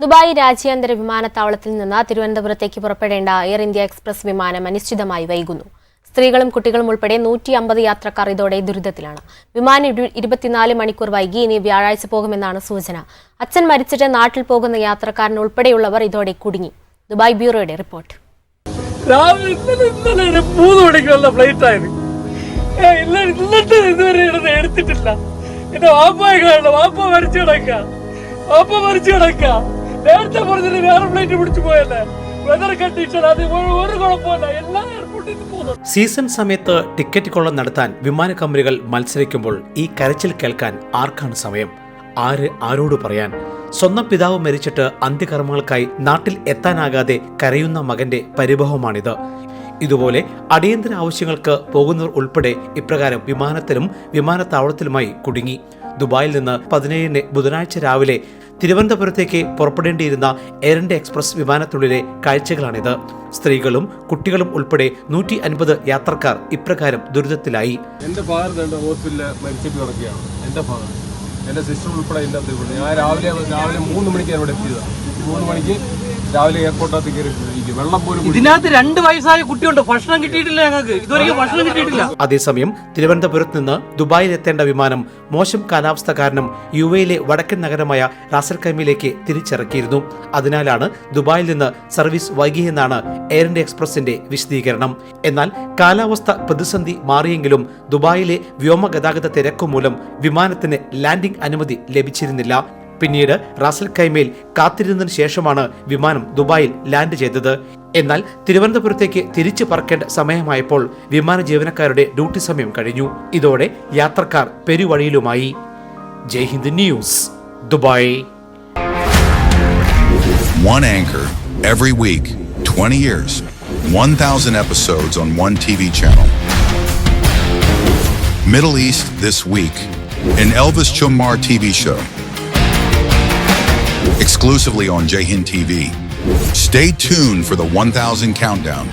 Dubai രാജ്യാന്തര വിമാനത്താവളത്തിൽ നിന്ന് തിരുവനന്തപുരത്തേക്ക് പുറപ്പെടേണ്ട എയർ ഇന്ത്യ എക്സ്പ്രസ് വിമാനം അനിശ്ചിതമായി വൈകുന്നു. സ്ത്രീകളും കുട്ടികളും ഉൾപ്പെടെ നൂറ്റി അമ്പത് യാത്രക്കാർ ഇതോടെ ദുരിതത്തിലാണ്. വിമാനം ഇരു- ഇരുപത്തിനാല് മണിക്കൂർ വൈകി ഇനി വ്യാഴാഴ്ച പോകുമെന്നാണ് സൂചന. അച്ഛൻ മരിച്ചിട്ട് നാട്ടിൽ പോകുന്ന യാത്രക്കാരൻ ഉൾപ്പെടെയുള്ളവർ ഇതോടെ കുടുങ്ങി. ദുബായ് ബ്യൂറോയുടെ റിപ്പോർട്ട്. രാവിലെ മൂന്ന് എടുത്തിട്ടില്ല. നേരത്തെ പറഞ്ഞില്ല വേറെ ഫ്ലൈറ്റ് പിടിച്ചു പോയല്ലേ? വെതർ കണ്ടീഷൻ അത് ഒരു- കുഴപ്പമില്ല എല്ലാ സീസൺ സമയത്ത് ടിക്കറ്റ് കൊള്ള നടത്താൻ വിമാന കമ്പനികൾ മത്സരിക്കുമ്പോൾ ഈ കരച്ചിൽ കേൾക്കാൻ ആർക്കാണ് സമയം? ആര് ആരോട് പറയാൻ? സ്വന്തം പിതാവ് മരിച്ചിട്ട് അന്ത്യകർമ്മങ്ങൾക്കായി നാട്ടിൽ എത്താനാകാതെ കരയുന്ന മകന്റെ പരിഭവമാണിത്. ഇതുപോലെ അടിയന്തര ആവശ്യങ്ങൾക്ക് പോകുന്നവർ ഉൾപ്പെടെ ഇപ്രകാരം വിമാനത്തിലും വിമാനത്താവളത്തിലുമായി കുടുങ്ങി. ദുബായിൽ നിന്ന് പതിനേഴിന് ബുധനാഴ്ച രാവിലെ തിരുവനന്തപുരത്തേക്ക് പുറപ്പെടേണ്ടിയിരുന്ന എയർ ഇന്ത്യ എക്സ്പ്രസ് വിമാനത്തിനുള്ളിലെ കാഴ്ചകളാണിത്. സ്ത്രീകളും കുട്ടികളും ഉൾപ്പെടെ നൂറ്റി അൻപത് യാത്രക്കാർ ഇപ്രകാരം ദുരിതത്തിലായി. എന്റെ ഫാദർ സിസ്റ്റർ ഉൾപ്പെടെ എന്റെ ഞാൻ രാവിലെ രാവിലെ മൂന്ന് മണിക്ക് അവിടെ എത്തിയത്. മൂന്ന് മണിക്ക് രാവിലെ എയർപോർട്ടിനകത്ത് കയറി ഇതിനകത്ത് രണ്ട് വയസ്സായ കുട്ടിയുണ്ട്. ഭക്ഷണം കിട്ടിയിട്ടില്ല ഞങ്ങൾക്ക്. ഇതുവരെയും ഭക്ഷണം കിട്ടിയിട്ടില്ല. അതേസമയം തിരുവനന്തപുരത്ത് നിന്ന് ദുബായിൽ എത്തേണ്ട വിമാനം മോശം കാലാവസ്ഥ കാരണം യു എയിലെ വടക്കൻ നഗരമായ റാസൽ കൈമയിലേക്ക് തിരിച്ചിറക്കിയിരുന്നു. അതിനാലാണ് ദുബായിൽ നിന്ന് സർവീസ് വൈകിയെന്നാണ് എയർ ഇന്ത്യ എക്സ്പ്രസിന്റെ വിശദീകരണം. എന്നാൽ കാലാവസ്ഥ പ്രതിസന്ധി മാറിയെങ്കിലും ദുബായിലെ വ്യോമഗതാഗത തിരക്കു മൂലം വിമാനത്തിന് ലാൻഡിംഗ് അനുമതി ലഭിച്ചിരുന്നില്ല. പിന്നീട് റാസൽ കൈമയിൽ കാത്തിരുന്നതിന് ശേഷമാണ് വിമാനം ദുബായിൽ ലാൻഡ് ചെയ്തത് എന്നാൽ തിരുവനന്തപുരത്തേക്ക് തിരിച്ചു പറക്കേണ്ട സമയമായപ്പോൾ വിമാന ജീവനക്കാരുടെ ഡ്യൂട്ടി സമയം കഴിഞ്ഞു ഇതോടെ യാത്രക്കാർ പെരുവഴിയിലുമായി Jai Hind news Dubai One anchor every week, 20 years, 1,000 episodes on one TV channel. Middle East This Week, an Elvis Chumar TV show. Exclusively on Jahin TV. Stay tuned for the 1,000 countdown.